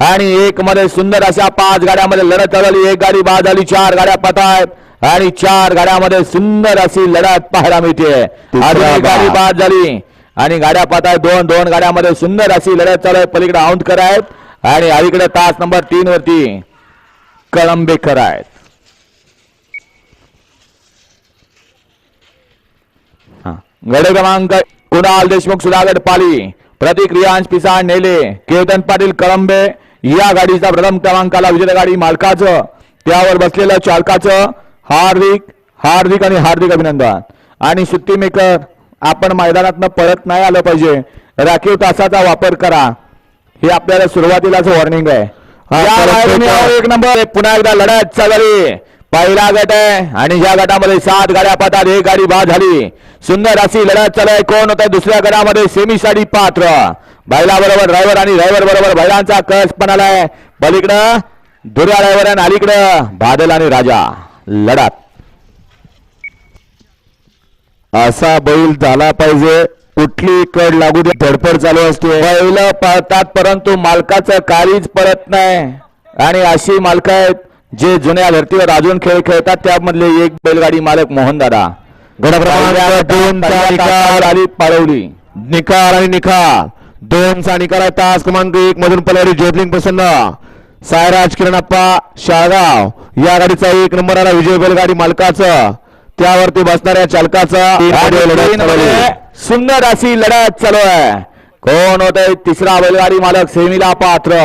आणि एक मध्ये सुंदर अशा पाच गाड्यामध्ये लढत चालली एक गाडी बाद झाली चार गाड्या पत आहेत आणि चार गाड्यामध्ये सुंदर अशी लढत पाहायला मिळते. एक गाडी बाद. झाली. आणि गाड्या पाहत आहेत दोन दोन गाड्यामध्ये सुंदर अशी लढत चालू आहे. पलीकडे औंधकर आहेत आणि अलीकडे तास नंबर तीन वरती कळंबेकर आहेत. गड क्रमांक कुणाल देशमुख सुधागड पाली. प्रतीक रियांश पिसाळ नेले. केतन पाटील कळंबे. या गाडीचा प्रथम क्रमांकाला विजेता गाडी मालकाचं. त्यावर बसलेलं चालकाचं हार्दिक हार्दिक आणि हार्दिक अभिनंदन. आणि सुट्टी मेकर आपण मैदानात पळत नाही आलं पाहिजे. राखीव तासाचा वापर करा. हे आपल्याला सुरुवातीलाच वॉर्निंग आहे. परत. एक नंबर. पुन्हा एकदा लढत चालली. पहिला गट आहे आणि या गटामध्ये सात गाड्या पाहतात एक गाडी बाद झाली. सुंदर अशी लढत चालू आहे कोण होत? दुसऱ्या गटामध्ये सेमी साठी पात्र. बैला बरोबर ड्रायव्हर आणि ड्रायव्हर बरोबर बैलांचा कस पण आलाय. पलीकडं दुर्या ड्रायव्हर आणि अलीकडं बादल आणि राजा. लढत. असा बैल झाला पाहिजे. कुठली कड लागू दे. धडपड चालू असते. बैल पळतात परंतु मालकाचं काळीच पडत नाही. आणि अशी मालक आहेत जे जुन्या धर्तीवर अजून खेळ खेळतात त्यामधले एक बैलगाडी मालक मोहन दादा. गड क्रमांक दोन निकाल. आली पाळवली. निकाल आणि निकाल. दोन निकाल आहे तास क्रमांक एक मधून पलारी ज्योतिलिंग प्रसन्न. सायराज किरणप्पा शाळगाव. या गाडीचा एक नंबर आला विजय बैलगाडी मालकाचं. त्यावरती बसणाऱ्या चालकाचा सुंदर अशी लढत चालू आहे. कोण होत तिसरा बैलगाडी मालक सेमीला पात्र?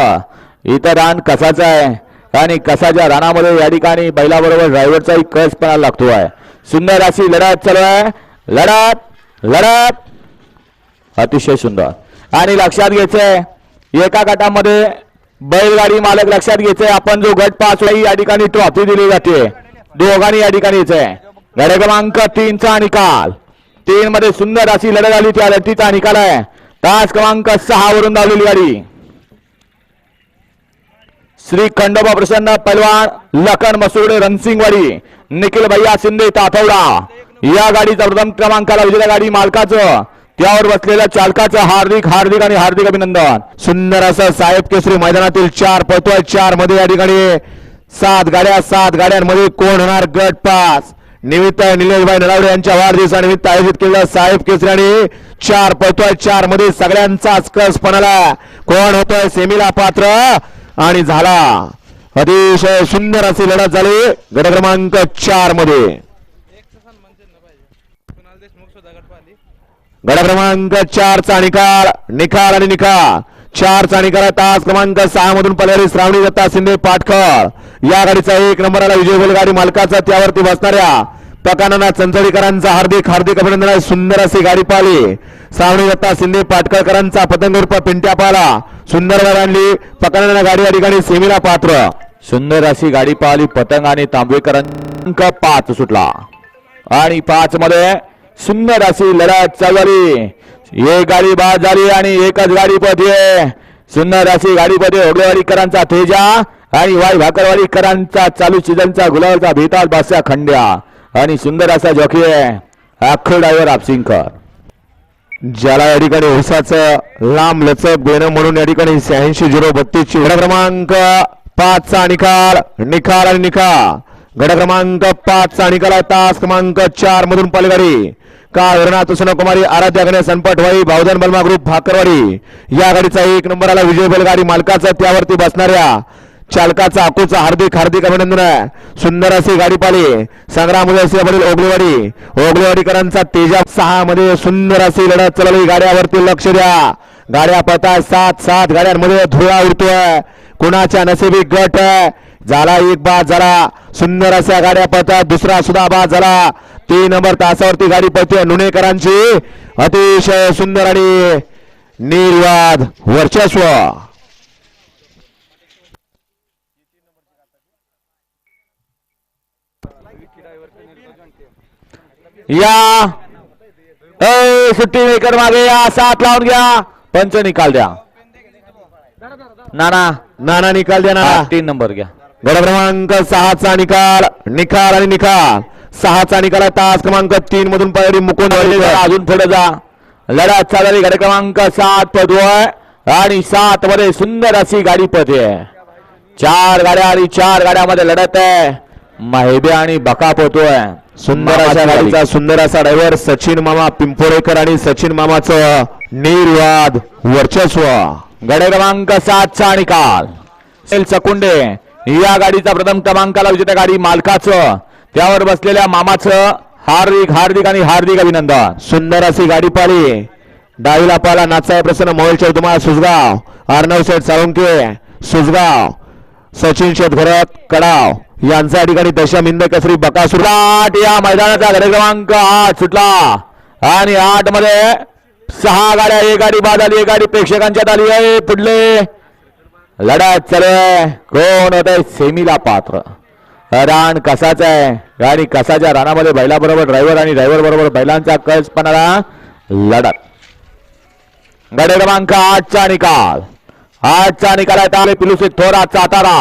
इथं रान कसाचं आहे? आणि कसाच्या रानामध्ये या ठिकाणी बैलाबरोबर ड्रायव्हरचाही कस पणाला लागतो आहे. सुंदर अशी लढत चालू आहे. लढत लढत. अतिशय सुंदर. आणि लक्षात घ्यायचंय एका गटामध्ये बैलगाडी मालक लक्षात घ्यायचंय आपण जो गट पाच या ठिकाणी ट्रॉफी दिली जाते. दोघांनी या ठिकाणी यायचंय गड क्रमांक तीनचा निकाल. तीन मध्ये सुंदर अशी लढत आली त्या लढतीचा निकाल आहे. तास क्रमांक सहा वरून धावलेली गाडी. श्री खंडोबा प्रसन्न पैलवान लखन मसुडे रणसिंगवाडी निखिल भैया शिंदे ताथवडा या गाडीचा प्रथम क्रमांकाला विजेता गाडी मालकाचं. त्यावर बसलेल्या चालकाचं हार्दिक हार्दिक आणि हार्दिक अभिनंदन. सुंदर असं साहेब केसरी मैदानातील चार पतोय चारमध्ये या ठिकाणी. सात गाड्या सात गाड्यांमध्ये कोण होणार गट पास निमित्त निलेशभाई नलावडे यांच्या वाढदिवसानिमित्त आयोजित केलेलं साहेब केसरी आणि चार पतोय चारमध्ये सगळ्यांचाच कस पणाला. कोण होतोय सेमीला पात्र? आणि झाला. अतिशय सुंदर अशी लढत झाली. गट क्रमांक चारमध्ये कुणाल देशमुख सुधागड पाली गड क्रमांक चारचा निकाल निकाल आणि निकाल. चार चा निकाल तास क्रमांक सहा मधून पल्यारी श्रावणी दत्ता शिंदे पाटकर. या गाडीचा एक नंबर आला विजय बैलगाडी मालकाचा त्यावरती बसणाऱ्या प्रकारांना चंचळीकरांचा हार्दिक हार्दिक अभिनंदन सुंदर अशी गाडी पाहिली. श्रावणी दत्ता शिंदे पाटकरकरांचा पतंग रूप पिंट्या पाला सुंदर गाडी आणली. गाडी या ठिकाणी सेमीला पात्र. सुंदर अशी गाडी पाहिली. पतंग आणि तांबेकरांक पाच सुटला. आणि पाच मध्ये सुंदर अशी लढत चालवली एक गाडी बाद झाली आणि एकच गाडी पदे सुंदर अशी गाडी पदे ओगलेवाडीकरांचा तेजा आणि वाई भाकरवाडीकरांचा चालू सीझनचा गुलाबचा भेताल बादशा खंड्या. आणि सुंदर असा जॉकी आहे. अख्खो ड्रायव्हर आपसिंगकर ज्याला या ठिकाणी उसाचं लांब लचक देणं म्हणून या ठिकाणी शहाऐंशी झिरो बत्तीस ची क्रमांक पाच चा निकाल निकाल आणि निकाल. गड क्रमांक पाच चा निकाल आहे. तास क्रमांक चार मधून पालगाडी का हरनाथ कुमारी आराध्य अग्ने सनपटवाडी भाऊधन बलमा ग्रुप भाकरवाडी. या गाडीचा एक नंबर आला विजय बैलगाडी मालकाचा त्यावरती बसणाऱ्या चालकाचा आकूचा हार्दिक हार्दिक अभिनंदन आहे. सुंदर अशी गाडी पाली. संग्राम उदयसिंह ओगलेवाडी. ओगलेवाडीकरांचा तेजा सहा मध्ये सुंदर अशी लढत चालवली. गाड्यावरती लक्ष द्या. गाड्या पता सात सात गाड्यांमध्ये धुळा उडतोय. कुणाच्या नसेबी गट आहे? झाला एक बाद झाला. सुंदर अशा गाड्या पळतात दुसरा सुद्धा बाद झाला. तीन नंबर तासावरती गाडी पळते नुणेकरांची. अतिशय सुंदर आणि निर्वाद वर्चस्व. या. ए सुट्टी मेकर मागे या. सात लावून घ्या. पंच निकाल द्या. नाना. नाना निकाल द्या नाना. तीन नंबर घ्या. गड क्रमांक सहाचा निकाल. निकाल आणि निकाल. सहाचा निकाल आहे तास क्रमांक तीन मधून मुकुंद जरा वाडेकर. अजून पुढे जा. लढत चालली गड क्रमांक सात पदवय आणि सात मध्ये सुंदर अशी गाडी पळते चार गाड्या आणि चार गाड्यामध्ये लढत आहे. माहेबे आणि बका पोहतोय सुंदर अशा गाडीचा सुंदर असा ड्रायव्हर सचिन मामा पिंपोरेकर आणि सचिन मामाचं निर्वाद वर्चस्व. गडे क्रमांक सातचा निकाल. सकुंडे या गाडीचा प्रथम क्रमांकाला विजेत्या गाडी मालकाचं. त्यावर बसलेल्या मामाचं हार्दिक हार्दिक आणि हार्दिक अभिनंदन. सुंदर अशी गाडी पाली डावीला पाला नाचाय प्रसन्न मोबाईलच्या तुम्हाला सुजगाव. अर्णव शेठ साळुंके सुजगाव. सचिन शेठ भरत कडाव. यांचा ठिकाणी दशम दशमिंद कसरी बका सुराट या मैदानाचा गडे क्रमांक आठ सुटला. आणि आठमध्ये सहा गाड्या एक गाडी बाद आली एक गाडी प्रेक्षकांच्यात आली आहे. पुढले लढत चालू कोण होत सेमीला पात्र. रान कसाच आहे? आणि कसाच्या रानामध्ये बैलाबरोबर ड्रायव्हर आणि ड्रायव्हर बरोबर बैलांचा कसपणाला लढत. गडे क्रमांक आठचा निकाल. आठचा निकाल आहे त्यामुळे पिलुसे थोरा सातारा.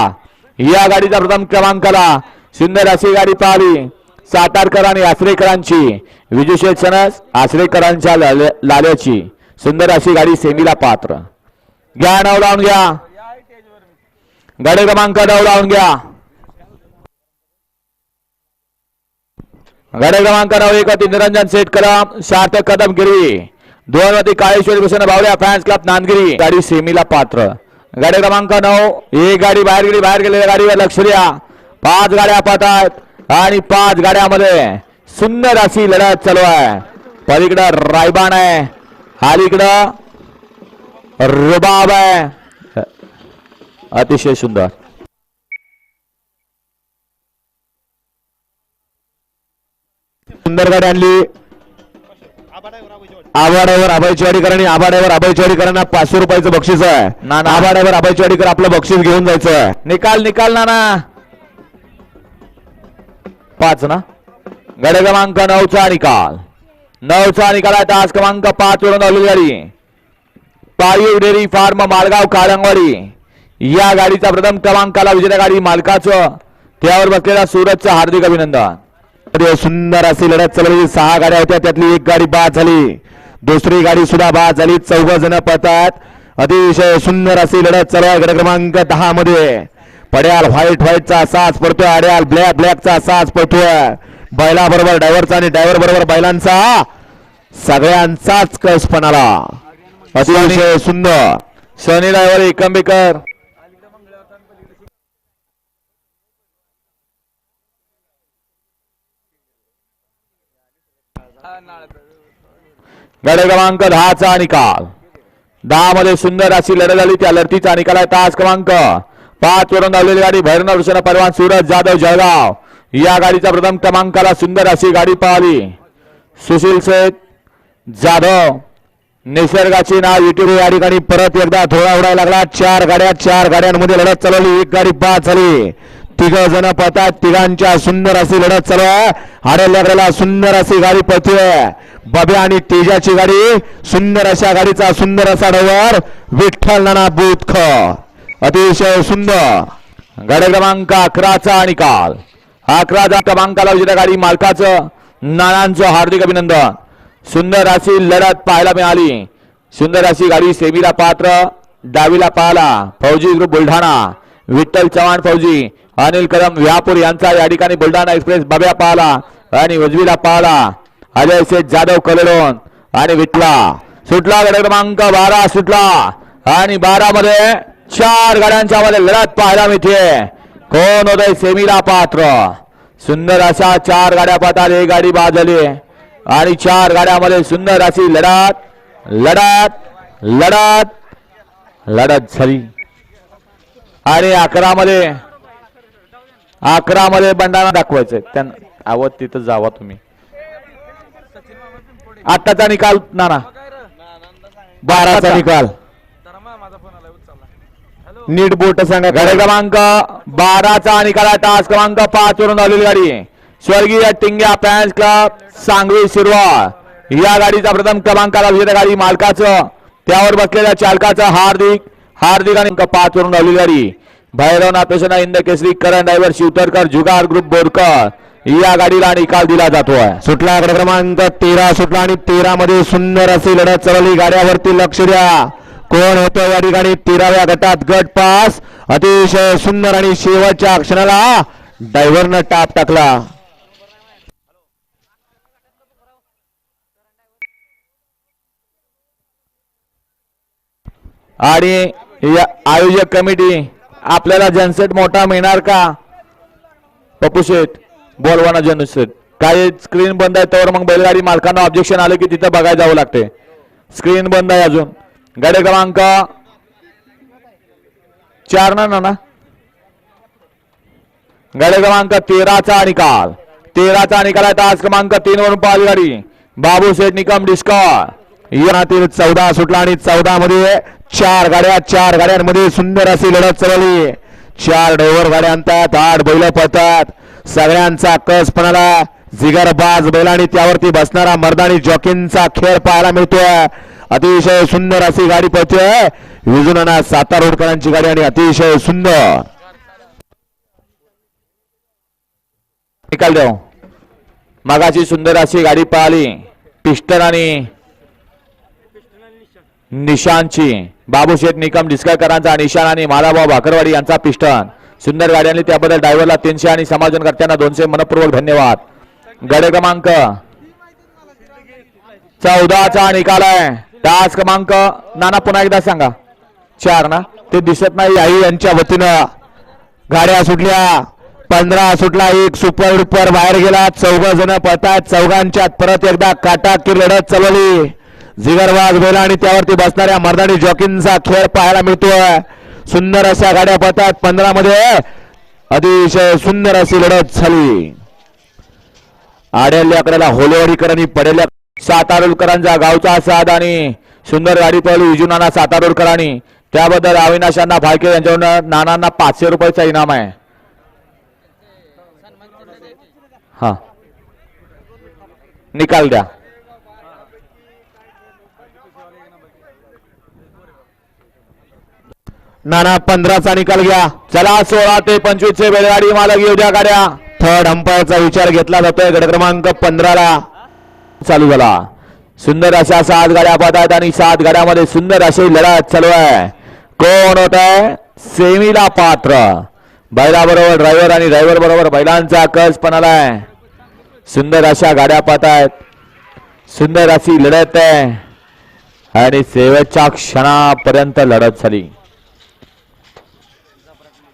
या गाडीचा प्रथम क्रमांकाला सुंदर अशी गाडी पाहिली सातारकर आणि आसरेकरांची विजूशेठ सणस आसरेकरांच्या लाल्याची. सुंदर अशी गाडी सेमीला पात्र. घ्या नऊ लावून घ्या. गडे क्रमांक नऊ लावून घ्या. गडे क्रमांक नऊ एक वरती निरंजन सेठ सार्थक कदम गिरवी. दोन वरती काळेश्वर भूषण भावड्या फॅन्स क्लब नांदगिरी. गाडी सेमीला पात्र. गाडी क्रमांक नऊ. एक गाडी बाहेर गेली बाहेर गेलेल्या गाडीवर लक्ष द्या. पाच गाड्या पाहतात आणि पाच गाड्यामध्ये सुंदर अशी लढत चालू आहे. पलीकडं रायबान आहे. अलीकडं रुबाब आहे. अतिशय सुंदर. सुंदर गाडी आणली. आबाड्यावर अभय वाडीकर आणि आबाड्यावर अभय वाडीकरांना पाचशे रुपयाचं बक्षीस आहे. ना, ना. आबाड्यावर अभय वाडीकर आपलं बक्षीस घेऊन जायचं आहे निकाल निकाल ना ना पाच ना? गड क्रमांक नऊचा निकाल. नऊचा निकाल आहे तास क्रमांक पाच वरून आलेली गाडी. पाळीव डेअरी फार्म मालगाव काळंगवाडी. या गाडीचा प्रथम क्रमांकाला विजेत्या गाडी मालकाचं. त्यावर बसलेला सूरजचं हार्दिक अभिनंदन. अरे हो, सुंदर अशी लढत चालवली सहा गाड्या होत्या त्यातली एक गाडी बाद झाली. दुसरी गाडी सुद्धा बाद झाली. चौघ जण पळतात. अतिशय सुंदर अशी लढत चालू आहे गड क्रमांक दहा मध्ये. पड्याल व्हाईट व्हाईटचा साज पडतोय अड्याल ब्लॅक ब्लॅकचा साज पडतोय. बैला बरोबर ड्रायव्हरचा आणि ड्रायव्हर बरोबर बैलांचा सगळ्यांचाच कसपणाला. अतिशय सुंदर. शनी ड्रायव्हर एकंबेकर. गड क्रमांक दहाचा निकाल. दहा मध्ये सुंदर अशी लढत झाली त्या लढतीचा निकाल आहे तास क्रमांक. पाच वरून धावलेली गाडी भैरण भूषण परवान सूरज जाधव जळगाव. या गाडीचा प्रथम क्रमांकाला सुंदर अशी गाडी पाहिली. सुशील शेठ जाधव निसर्गाची नाव युट्यूब या ठिकाणी परत एकदा थोडा उडायला लागला. चार गाड्या चार गाड्यांमध्ये लढत चालवली. एक गाडी बाद झाली. तिघ जण पळतात. तिघांच्या सुंदर अशी लढत चालू आहे. हाडेल्याकडे सुंदर अशी गाडी पळतीये. बब्या आणि तेजाची गाडी सुंदर अशा गाडीचा सुंदर असा डवर विठ्ठल नाना बुतख. अतिशय सुंदर. गाडी क्रमांक अकराचा निकाल अकराचा क्रमांकाला विजेत्या गाडी मालकाचं नानांचं हार्दिक अभिनंदन. सुंदर अशी लढत पाहायला मिळाली. सुंदर अशी गाडी सेमीला पात्र डावीला पाहला फौजी ग्रुप बुलढाणा. विठ्ठल चव्हाण फौजी. अनिल कदम व्यापूर यांचा या ठिकाणी बुलढाणा एक्सप्रेस बब्या पाहला. आणि उजवीला पाहला. अजय शेठ जाधव कलडोन आणि विठला सुटला गड क्रमांक बारा सुटला. आणि बारा मध्ये चार गाड्यांच्या मध्ये लढत पाहायला मिळते. कोण होतय सेमीला पात्र? सुंदर अशा चार गाड्या पाहतात एक गाडी बाद झाली आणि चार गाड्यामध्ये सुंदर अशी लढत लढत लढत लढत झाली. आणि अकरा मध्ये अकरा मध्ये बंडाना दाखवायचंय. त्यांना आवत तिथं जावा तुम्ही. आत्ताचा निकाल नाना. बाराचा निकाल. नीट बोट सांगा. गाडी क्रमांक बाराचा निकाल आहे. तास क्रमांक पाच वरून आलेली गाडी. स्वर्गीय टिंग्या फॅन्स क्लब सांगवी शिरवाळ. या गाडीचा प्रथम क्रमांकाला विजेत्या गाडी मालकाचं. त्यावर बसलेल्या चालकाचं हार्दिक हार्दिक आणि पाच वरून आलेली गाडी. भैरवनाथ पेशना इंद केसरी करण ड्रायव्हर शिवतरकर जुगार ग्रुप बोरकर। या गाडीला निकाल दिला जातोय. सुटला गड क्रमांक तेरा सुटला आणि तेरा मध्ये सुंदर अशी लढत चालवली गाड्यावरती लक्ष द्या. कोण होतं या ठिकाणी? तेराव्या गटात गट पास. अतिशय सुंदर आणि शेवटच्या क्षणाला ड्रायव्हरनं टाप टाकला. आणि या आयोजक कमिटी आपल्याला जनसेट मोठा मिळणार का? पप्पू शेठ बोलवाना जनसेट. काय स्क्रीन बंद आहे तर मग बैलगाडी मालकांना ऑब्जेक्शन आलं की तिथं बघायला जावं लागते. स्क्रीन बंद आहे अजून. गाडी क्रमांक चार ना ना गाडी क्रमांक तेराचा निकाल. तेराचा निकाल आहे तास क्रमांक तीन वरून पाच गाडी. बाबू शेठ निकम डिस्कॉर येणार चौदा सुटला आणि चौदा मध्ये चार गाड्या चार गाड्यांमध्ये सुंदर अशी लढत चालली. चार ड्रायव्हर गाड्या आणतात आठ बैल पळतात. सगळ्यांचा कस पणाला जिगरबाज बैल आणि त्यावरती बसणारा मर्दानी जॉकिनचा खेळ पाहायला मिळतोय. अतिशय सुंदर अशी गाडी पळते. विजुनाना सातार रोडकरांची गाडी आणि अतिशय सुंदर. निकाल देऊ. मगाची सुंदर अशी गाडी पाहिली. पिस्टन आणि निशांची बाबू शेठ निकम डिस्कळकरांचा निशाण आणि मालाभाऊ भाकरवाडी यांचा पिस्टन सुंदर गाड्यांनी त्याबद्दल ड्रायव्हरला तीनशे आणि समाजनकर्त्यांना दोनशे मनपूर्वक धन्यवाद. गडे क्रमांक चौदाचा निकाल आहे. दास क्रमांक नाना पुन्हा एकदा सांगा. चार ना? ते दिसत नाही आई यांच्या वतीनं. गाड्या सुटल्या. पंधरा सुटला एक सुपर डुपर बाहेर गेला. चौघ जण पळतात चौघांच्यात परत एकदा काटाकी लढत चालवली. जिगरवाज बैला आणि त्यावरती बसणाऱ्या मर्दानी जॉकींचा खेळ पाहायला मिळतोय. सुंदर अशा गाड्या पळतात. पंधरा मध्ये अतिशय सुंदर अशी लढत झाली. आड्याल्याकडेला होलेवाडीकरांनी पडेल्या. सातारोलकरांचा गावचा साध आणि सुंदर गाडी पळली विजुनाना सातारोलकरांनी. त्याबद्दल अविनाशांना भालके यांच्याकडून नानांना पाचशे रुपयाचा इनाम आहे. हा. निकाल द्या. नाना पंधराचा निकाल घ्या. चला सोळा ते पंचवीस चे बैलगाडी मालक येऊ द्या गाड्या थर्ड अंपायरचा विचार घेतला जातोय गट क्रमांक पंधराला. चालू झाला. सुंदर अशा सात गाड्या पाहत आहेत आणि सात गाड्यामध्ये सुंदर अशी लढत चालू आहे. कोण होत आहे सेमीला पात्र. बैलाबरोबर ड्रायव्हर आणि ड्रायव्हर बरोबर बैलांचा कस पण आलाय सुंदर अशा गाड्या पाहत आहेत सुंदर अशी लढत आहे. आणि शेवटच्या क्षणापर्यंत लढत झाली ए मधनं येणार गोवा निकाल घ्या मग ते त्यांच्याकडून घ्यायला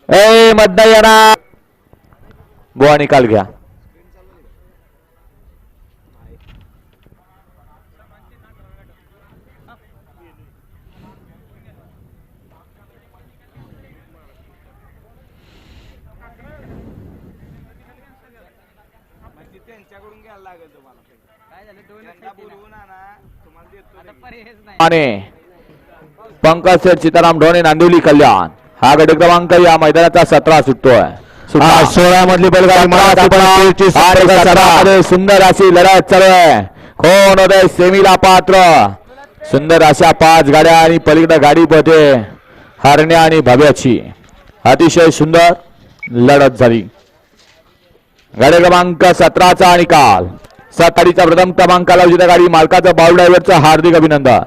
लागेल तुम्हाला काय झालं दोन बोलवून आणा तुम्हाला देतो पर्यायच नाही. आणि पंकज शेठ सीताराम ढोणे नांदिवली कल्याण. हा गट क्रमांक या मैदानाचा सतरा सुटतोय. हा. सोळा मधली बैलगाडी सुंदर अशी लढत चालू आहे. कोण होत? सेमीला पात्र. सुंदर अशा पाच गाड्या आणि पलीकडे गाडी पळते. हरण्या आणि भव्याची. अतिशय सुंदर लढत झाली. गाडी क्रमांक सतराचा निकाल सत्तारीचा प्रथम क्रमांकाला विजेता गाडी मालकाचं बाल ड्रायव्हरचं हार्दिक अभिनंदन.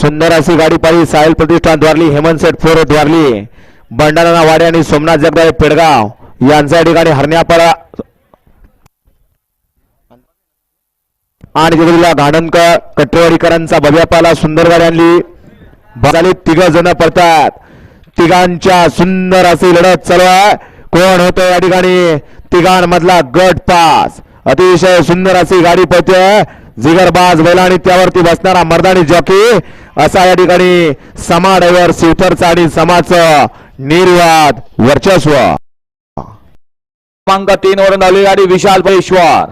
सुंदर अशी गाडी पाहिली साहिल प्रतिष्ठान द्वारली हेमंत सेठ फोर द्वारली बंडारा वाडे आणि सोमनाथ जगदाळे पेडगाव यांच्या ठिकाणी हरण्यापाडा. आणि तिकडला घाणनकर कटरेवाडीकरांचा भव्यापाला सुंदर गाडी आणली. बघाली तिघ जण पडतात. तिघांच्या सुंदर अशी लढत चालू आहे. कोण होतं या ठिकाणी? तिघांमधला गट पास. अतिशय सुंदर अशी गाडी पळते. जिगरबाज बैला आणि त्यावरती बसणारा मर्दानी जॉकी. असा या ठिकाणी समा ड्रायव्हर शिवथरचा आणि समाचं निर्वाद वर्चस्व. क्रमांक तीन वरून आली गाडी विशाल परेश्वर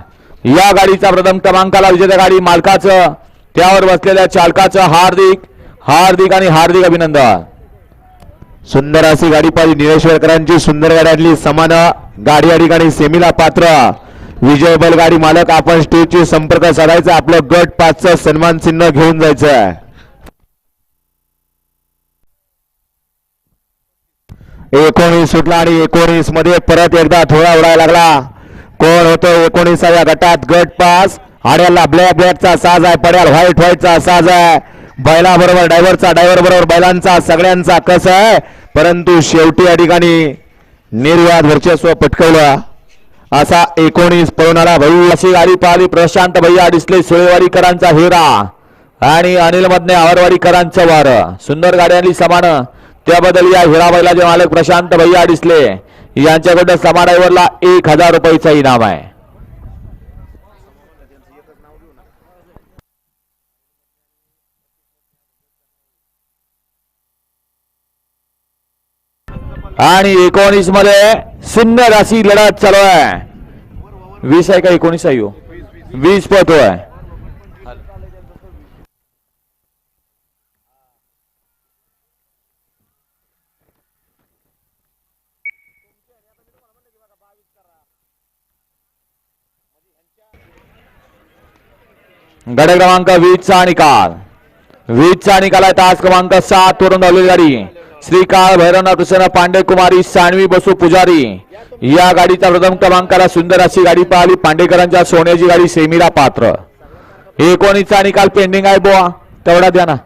या गाडीचा प्रथम क्रमांकाला विजेता गाडी मालकाचं त्यावर बसलेल्या चालकाचं हार्दिक हार्दिक आणि हार्दिक अभिनंदन. सुंदर अशी गाडी पाहिली निलेश्वरकरांची सुंदर गाडी आणली समान गाडी या ठिकाणी सेमीला पात्र. विजय बैलगाडी मालक आपण स्टेजची संपर्क साधायचा आपलं गट पाचचं सन्मान चिन्ह घेऊन जायचं एकोणीस सुटला आणि एकोणीसमध्ये परत एकदा थोडा उडायला लागला. कोण होतो एकोणीसाव्या गटात? गट पास. आड्याला ब्लॅक ब्लॅकचा साज आहे. पड्याल व्हाईट व्हाईटचा साज आहे. बैला बरोबर ड्रायव्हरचा ड्रायव्हर बरोबर बैलांचा सगळ्यांचा कस आहे. परंतु शेवटी या ठिकाणी निर्वाद वर्चस्व पटकवलं. असा एकोणीस पळवणारा भाई अशी गाडी पाहिली. प्रशांत भैया डिस्ले सुळेवाडीकरांचा हिरा आणि अनिल मधने आवरवाडीकरांचं वार. सुंदर गाड्यांनी समान त्याबद्दल या हिरा जे मालक प्रशांत भैया डिसले यांच्याकडे समा ड्रायव्हरला एक हजार रुपयाचा इनाम आहे. आणि एकोणीसमध्ये सुंदर अशी लढत चालू आहे. वीस आहे का एकोणीस आहे हो? वीस पतो आहे गड क्रमांक वीसचा निकाल. वीसचा निकाल आहे तास क्रमांक सात वरून धावलेली गाडी. श्रीकाळ भैरवनाथ कृष्ण पांडे कुमारी सानवी बसू पुजारी. या गाडीचा प्रथम क्रमांकाला सुंदर अशी गाडी पाहिली. पांडेकरांच्या सोन्याची गाडी सेमीला पात्र. एकोणीसचा निकाल पेंडिंग आहे बुवा. तेवढा द्या ना.